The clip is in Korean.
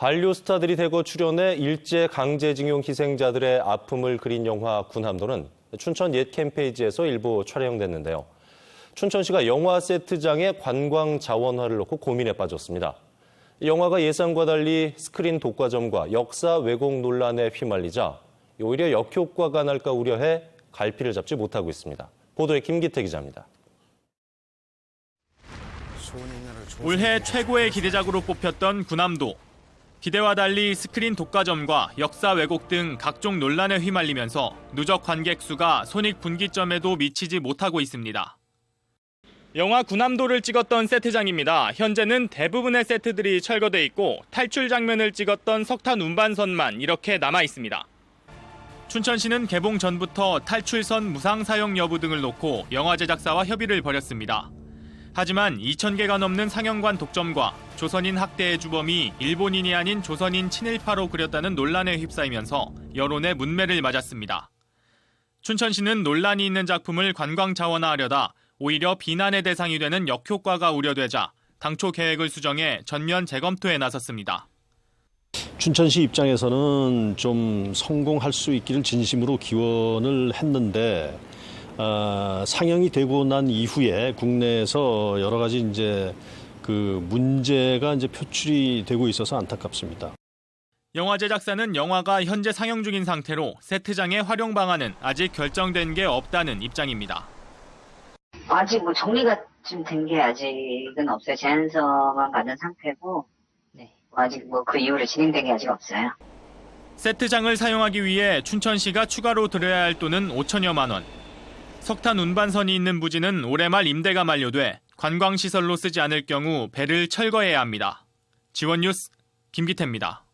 한류 스타들이 대거 출연해 일제 강제징용 희생자들의 아픔을 그린 영화 군함도는 춘천 옛 캠페이지에서 일부 촬영됐는데요. 춘천시가 영화 세트장에 관광 자원화를 놓고 고민에 빠졌습니다. 영화가 예상과 달리 스크린 독과점과 역사 왜곡 논란에 휘말리자 오히려 역효과가 날까 우려해 갈피를 잡지 못하고 있습니다. 보도에 김기태 기자입니다. 올해 최고의 기대작으로 뽑혔던 군함도. 기대와 달리 스크린 독과점과 역사 왜곡 등 각종 논란에 휘말리면서 누적 관객 수가 손익 분기점에도 미치지 못하고 있습니다. 영화 군함도를 찍었던 세트장입니다. 현재는 대부분의 세트들이 철거돼 있고 탈출 장면을 찍었던 석탄 운반선만 이렇게 남아 있습니다. 춘천시는 개봉 전부터 탈출선 무상 사용 여부 등을 놓고 영화 제작사와 협의를 벌였습니다. 하지만 2,000개가 넘는 상영관 독점과 조선인 학대의 주범이 일본인이 아닌 조선인 친일파로 그렸다는 논란에 휩싸이면서 여론의 문매를 맞았습니다. 춘천시는 논란이 있는 작품을 관광 자원화하려다 오히려 비난의 대상이 되는 역효과가 우려되자 당초 계획을 수정해 전면 재검토에 나섰습니다. 춘천시 입장에서는 좀 성공할 수 있기를 진심으로 기원을 했는데 어, 상영이 되고 난 이후에 국내에서 여러 가지 이제 그 문제가 이제 표출이 되고 있어서 안타깝습니다. 영화 제작사는 영화가 현재 상영 중인 상태로 세트장의 활용 방안은 아직 결정된 게 없다는 입장입니다. 아직 뭐 정리가 좀된게 아직은 없어요. 제안서만 받은 상태고, 네. 아직 뭐 그 이후로 진행된 게 아직 없어요. 세트장을 사용하기 위해 춘천시가 추가로 들여야 할 돈은 5천여만 원. 석탄 운반선이 있는 부지는 올해 말 임대가 만료돼 관광시설로 쓰지 않을 경우 배를 철거해야 합니다. 지원 뉴스 김기태입니다.